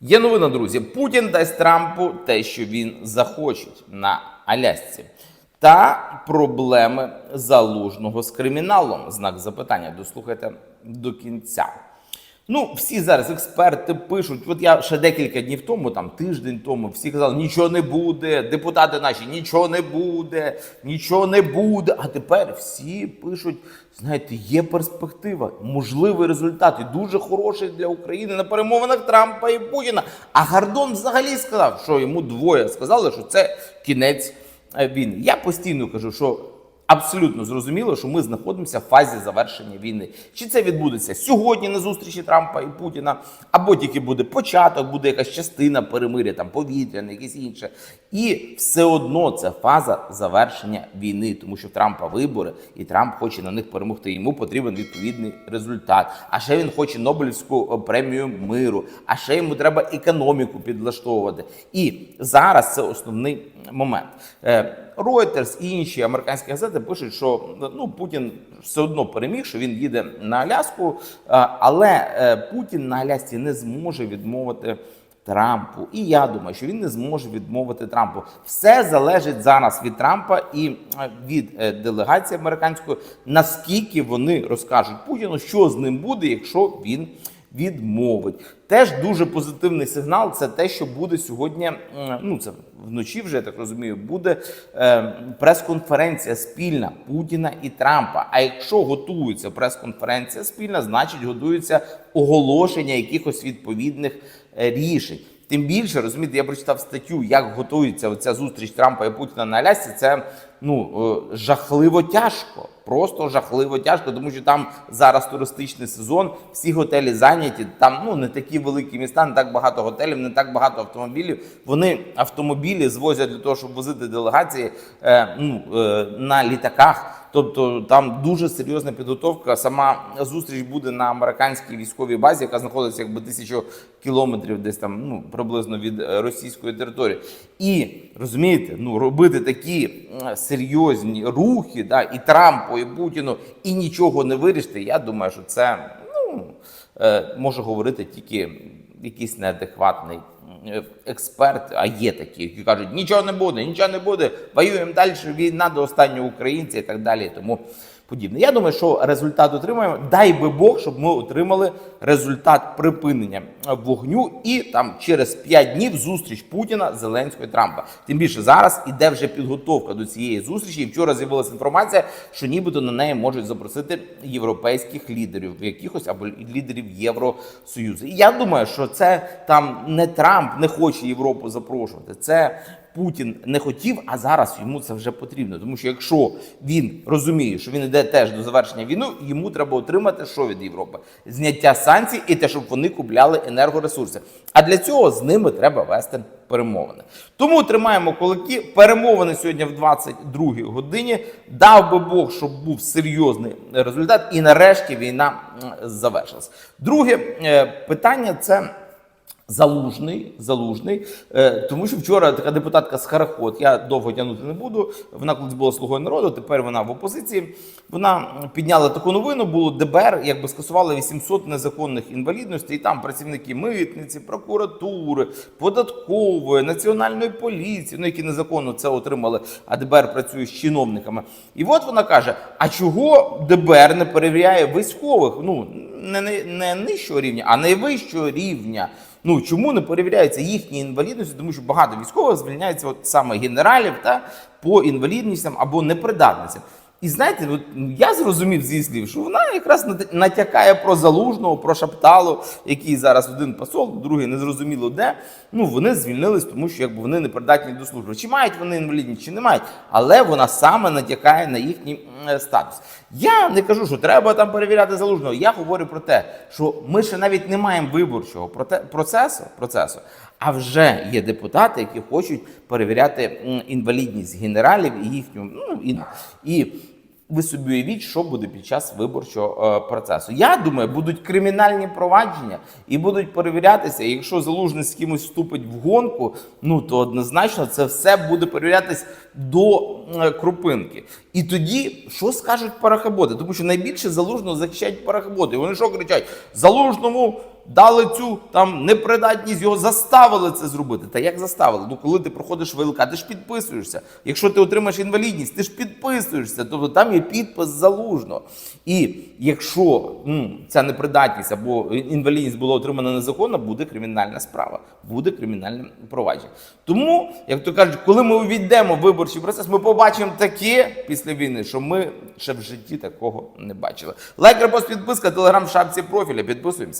Є новина, друзі. Путін дасть Трампу те, що він захоче на Алясці. Та проблеми залужного з криміналом. Знак запитання. Дослухайте до кінця. Ну, всі зараз експерти пишуть. От я ще декілька днів тому, там тиждень тому, всі казали, нічого не буде. Депутати наші, нічого не буде, нічого не буде. А тепер всі пишуть: знаєте, є перспектива, можливий результат і дуже хороший для України на перемовинах Трампа і Путіна. А Гордон взагалі сказав, що йому двоє сказали, що це кінець е, війни. Я постійно кажу, що абсолютно зрозуміло, що ми знаходимося в фазі завершення війни. Чи це відбудеться сьогодні на зустрічі Трампа і Путіна, або тільки буде початок, буде якась частина перемиря, там повітряне, якесь інше. І все одно це фаза завершення війни, тому що в Трампа вибори, і Трамп хоче на них перемогти. Йому потрібен відповідний результат. А ще він хоче Нобелівську е, премію миру. А ще йому треба економіку підлаштовувати. І зараз це основний момент. Reuters і інші американські газети пишуть, що ну Путін все одно переміг, що він їде на Аляску, але е, Путін на Алясці не зможе відмовити. Трампу, і я думаю, що він не зможе відмовити Трампу. Все залежить зараз від Трампа і е, від е, делегації американської, наскільки вони розкажуть Путіну, що з ним буде, якщо він відмовить. Теж дуже позитивний сигнал. Це те, що буде сьогодні. Ну це вночі, вже я так розумію, буде е, прес-конференція спільна Путіна і Трампа. А якщо готується прес-конференція спільна, значить готується оголошення якихось відповідних е, рішень. Тим більше розумієте, я прочитав статтю, як готується оця зустріч Трампа і Путіна на Алясці. Це ну е, жахливо тяжко. Просто жахливо тяжко, тому що там зараз туристичний сезон, всі готелі зайняті. Там ну не такі великі міста, не так багато готелів, не так багато автомобілів. Вони автомобілі звозять для того, щоб возити делегації е, ну, е, на літаках. Тобто там дуже серйозна підготовка. Сама зустріч буде на американській військовій базі, яка знаходиться якби тисячу кілометрів, десь там ну приблизно від е, російської території. І розумієте, ну робити такі м, серйозні рухи, да, і Трампу, і Путіну, і нічого не вирішити. Я думаю, що це ну е, може говорити тільки якийсь неадекватний е, експерт, а є такі, які кажуть, нічого не буде, нічого не буде, воюємо далі, війна до останнього українця і так далі. Тому подібне. Я думаю, що результат отримаємо. Дай би Бог, щоб ми отримали результат припинення вогню і там через 5 днів зустріч Путіна, Зеленського і Трампа. Тим більше зараз іде вже підготовка до цієї зустрічі. І вчора з'явилася інформація, що нібито на неї можуть запросити європейських лідерів, якихось або лідерів Євросоюзу. І я думаю, що це там не Трамп не хоче Європу запрошувати. Це Путін не хотів, а зараз йому це вже потрібно. Тому що якщо він розуміє, що він йде теж до завершення війни, йому треба отримати що від Європи? Зняття санкцій і те, щоб вони купляли енергоресурси. А для цього з ними треба вести перемовини. Тому тримаємо кулаки. Перемовини сьогодні в 22-й годині. Дав би Бог, щоб був серйозний результат, і нарешті війна завершилась. Друге е, питання це. Залужний, залужний, е, тому що вчора така депутатка з Харахот, я довго тягнути не буду. Вона колись була слугою народу, тепер вона в опозиції. Вона підняла таку новину. Було ДБР, якби скасували 800 незаконних інвалідностей. І там працівники митниці, прокуратури, податкової, національної поліції, ну які незаконно це отримали. А ДБР працює з чиновниками. І от вона каже: а чого ДБР не перевіряє військових? Ну не, не, не нижчого рівня, а найвищого рівня. Ну чому не перевіряються їхні інвалідності? Тому що багато військових звільняється от саме генералів та по інвалідностям або непридатностям. І знаєте, от я зрозумів зі слів, що вона якраз натякає про залужного, про шапталу, який зараз один посол, другий не зрозуміло де. Ну вони звільнились, тому що якби вони не придатні до служби. Чи мають вони інвалідність, чи не мають, але вона саме натякає на їхній статус. Я не кажу, що треба там перевіряти залужного. Я говорю про те, що ми ще навіть не маємо виборчого процесу, процесу, а вже є депутати, які хочуть перевіряти інвалідність генералів і їхню ну і ви собі уявіть, що буде під час виборчого е, процесу. Я думаю, будуть кримінальні провадження і будуть перевірятися. Якщо залужний з кимось вступить в гонку, ну то однозначно це все буде перевірятись до е, крупинки. І тоді що скажуть парахоботи? Тому що найбільше залужного захищають парахоботи. Вони що кричать? Залужному дали цю там непридатність, його заставили це зробити. Та як заставили? Ну коли ти проходиш ВЛК, ти ж підписуєшся. Якщо ти отримаєш інвалідність, ти ж підписуєшся. Тобто там є підпис залужного. І якщо ну, ця непридатність або інвалідність була отримана незаконно, буде кримінальна справа, буде кримінальне провадження. Тому, як то кажуть, коли ми увійдемо в виборчий процес, ми побачимо таке після війни, що ми ще в житті такого не бачили. Лайк, репост, підписка, телеграм шапці профіля. Підписуємося.